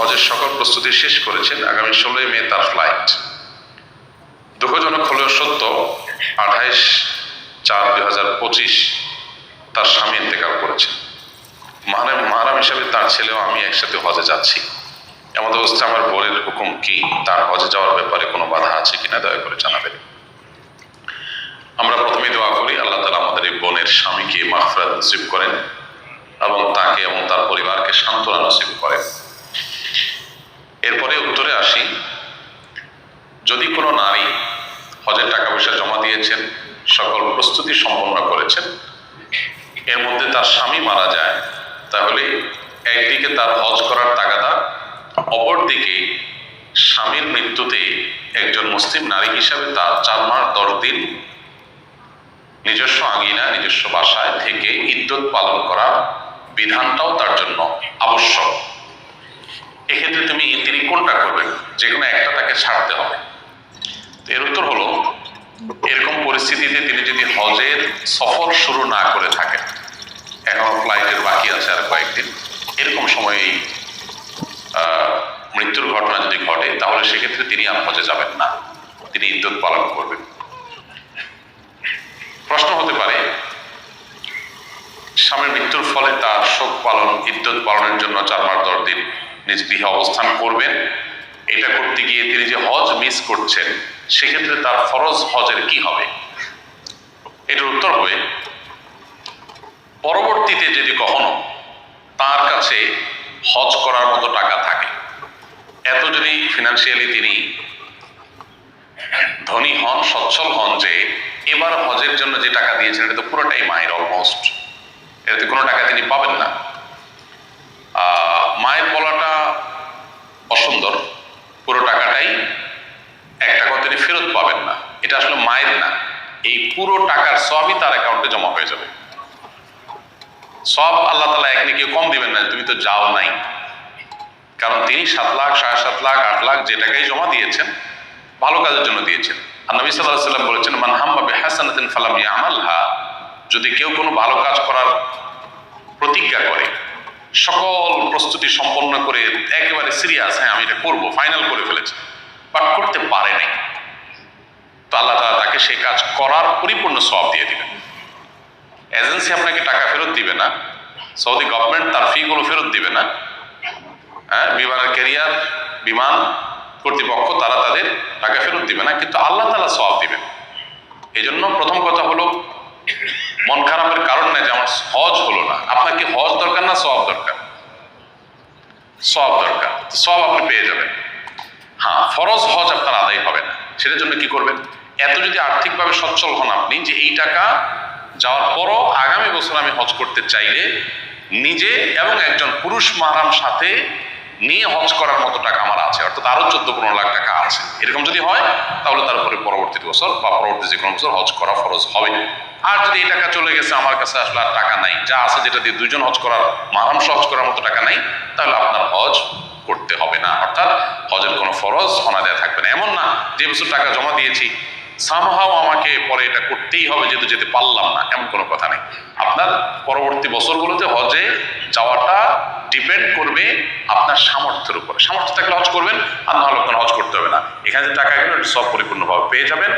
হজের সকল প্রস্তুতি শেষ করেছেন আগামী ষোলোই মে তার ফ্লাইট দুঃখজনক হলেও সত্য, আঠাইশ চার দুই হাজার পঁচিশ তার স্বামী ইন্তেকাল করেছেন। মাহারাম মাহারাম হিসাবে তার ছেলেও আমি একসাথে হজে যাচ্ছি। এমন অবস্থা আমার বোনের হুকুম কি? তার হজে যাওয়ার ব্যাপারে কোনো বাধা আছে কিনা দয়া করে জানাবেন। আমরা প্রথমে দোয়া করি, আল্লাহ তালা আমাদের এই বোনের স্বামীকে মাফরাত নসিব করেন এবং তাকে এবং তার পরিবারকে সান্ত্বনা নসিব করেন এরপরে উত্তরে আসি যদি কোনো নারী হজের টাকা পয়সা জমা দিয়েছেন, সকল প্রস্তুতি সম্পন্ন করেছেন। এর মধ্যে তার স্বামী মারা যায়, তাহলে একদিকে তার হজ করার তাগাদা, অপরদিকে স্বামীর মৃত্যুতে একজন মুসলিম নারী হিসাবে তার চার মাস দশ দিন নিজস্ব আঙিনা, নিজস্ব বাসায় থেকে ইদ্যুৎ পালন করা বিধানটাও তার জন্য আবশ্যক। এক্ষেত্রে তুমি, তিনি কোনটা করবেন? যে কোনো একটা তাকে ছাড়তে হবে। এর উত্তর পরিস্থিতিতে তিনি যদি হজের সফর শুরু না করে থাকেন, এখনও ফ্লাইটের বাকি আছে আর কয়েকদিন, এরকম সময়ে এই মৃত্যুর ঘটনা যদি ঘটে, তাহলে সেক্ষেত্রে তিনি আর হজে যাবেন না। তিনি ইদ্যুৎ পালন করবেন। প্রশ্ন হতে পারে, স্বামীর মৃত্যুর ফলে তার শোক পালন ইদ্যুৎ পালনের জন্য চার মাস দশ দিন নিজ গৃহে অবস্থান করবেন। এটা করতে গিয়ে তিনি যে হজ মিস করছেন, সেক্ষেত্রে তার ফরজ হজের কি হবে? এটার উত্তর হবে, পরবর্তীতে যদি কখনো তার কাছে হজ করার মতো টাকা থাকে, এত যদি ফিনান্সিয়ালি তিনি ধনী হন, সচ্ছল হন যে এবার হজের জন্য যে টাকা দিয়েছেন, এটা তো পুরোটাই মায়ের অলমোস্ট এটাতে কোনো টাকা তিনি পাবেন না আহ, মায়ের বলাটা অসুন্দর পুরো টাকাটাই এক টাকাও তিনি ফেরত পাবেন না এটা আসলে মায়ের না এই পুরো টাকার সবই তার অ্যাকাউন্টে জমা হয়ে যাবে। সব আল্লাহ তালা এখানে কেউ কম দিবেন না তুমি তো যাও নাই। কারণ তিনি সাত লাখ, সাড়ে সাত লাখ, আট লাখ যে টাকাই জমা দিয়েছেন, ভালো কাজের জন্য দিয়েছেন। আর নবী সাল্লাহ সাল্লাম বলেছেন, মান হাম্মা বেহাসানাতিন ফালাম ইয়ামালহা। যদি কেউ কোনো ভালো কাজ করার প্রতিজ্ঞা করে, সকল প্রস্তুতি সম্পন্ন করে, একেবারে সিরিয়াস হ্যাঁ আমি এটা করব ফাইনাল করে ফেলেছে বাট করতে পারে নাই। আল্লাহ তাআলা তাকে সেই কাজ করার পরিপূর্ণ সব দিয়ে দিবেন। এজেন্সি আপনাকে টাকা ফেরত দিবে না, সৌদি গভর্নমেন্ট তার ফিগুলো ফেরত দিবে না হ্যাঁ বিমানের ক্যারিয়ার, বিমান কর্তৃপক্ষ তারা তাদের টাকা ফেরত দিবে না, কিন্তু আল্লাহ তালা সব দিবেন। এই জন্য প্রথম কথা হলো, মন খারাপের কারণ নেই যে আমার হজ হলো না। আপনার কি হজ দরকার না সব দরকার? সব দরকার। সব আপনি পেয়ে যাবেন। হ্যাঁ ফরজ হজ আপনার আদায় হবে না। সেটার জন্য কি করবেন? এত যদি আর্থিকভাবে সচ্ছল হন আপনি যে এই টাকা যাওয়ার পরও আগামী বছর আমি হজ করতে চাইলে নিজে এবং একজন পুরুষ মারাম সাথে নিয়ে হজ করার মতো টাকা আমার আছে। অর্থাৎ আরও চোদ্দ পনেরো লাখ টাকা আছে। এরকম যদি হয়, তাহলে তার উপরে পরবর্তী বছর বা পরবর্তী যে কোনো বছর হজ করা ফরজ হবে। আর যদি এই টাকা চলে গেছে, আমার কাছে আসলে আর টাকা নাই। যা আছে যেটা দিয়ে দুজন হজ করার, মারাম হজ করার মতো টাকা নাই, তাহলে আপনার হজ করতে হবে না। অর্থাৎ হজের কোনো ফরজ অনা দেওয়া থাকবে না। এমন না, যে বছর টাকা জমা দিয়েছি সামহাও আমাকে পরে এটা করতেই হবে, যেহেতু যেতে পারলাম না, এমন কোনো কথা নেই। আপনার পরবর্তী বছরগুলোতে হজে যাওয়াটা ডিপেন্ড করবে আপনার সামর্থ্যের উপরে। সামর্থ্য থাকলে হজ করবেন, আর না হলে কোনো হজ করতে হবে না। এখানে যে টাকা গেলে সব পরিপূর্ণভাবে পেয়ে যাবেন।